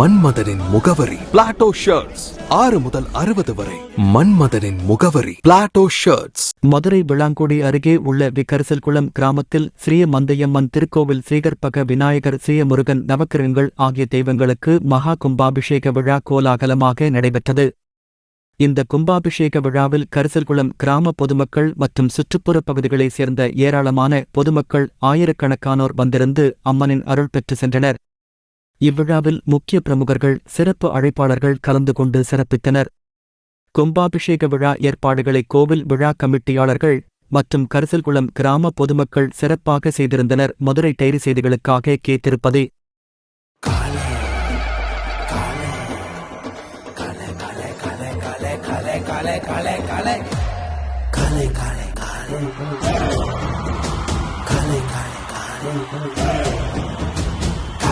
மன்மதனின் முகவரி. Plato shirts ஆறு முதல் அறுபது வரை. மன்மதனின் முகவரி. பிளாட்டோ ஷர்ட்ஸ் மதுரை விளாங்குடி அருகே உள்ள விக்கரசல்குளம் கிராமத்தில் ஸ்ரீ மந்தையம்மன் திருக்கோவில் ஸ்ரீகற்பக விநாயகர் ஸ்ரீமுருகன் நவக்கிரகங்கள் ஆகிய தெய்வங்களுக்கு மகா கும்பாபிஷேக விழா கோலாகலமாக நடைபெற்றது. இந்த கும்பாபிஷேக விழாவில் கரிசல்குளம் கிராம பொதுமக்கள் மற்றும் சுற்றுப்புற பகுதிகளைச் சேர்ந்த ஏராளமான பொதுமக்கள் ஆயிரக்கணக்கானோர் வந்திருந்து அம்மனின் அருள் பெற்று சென்றனர். இவ்விழாவில் முக்கிய பிரமுகர்கள் சிறப்பு அழைப்பாளர்கள் கலந்து கொண்டு சிறப்பித்தனர். கும்பாபிஷேக விழா ஏற்பாடுகளை கோவில் விழா கமிட்டியாளர்கள் மற்றும் கரிசல்குளம் கிராம பொதுமக்கள் சிறப்பாக செய்திருந்தனர். மதுரை டைரி செய்திகளுக்காக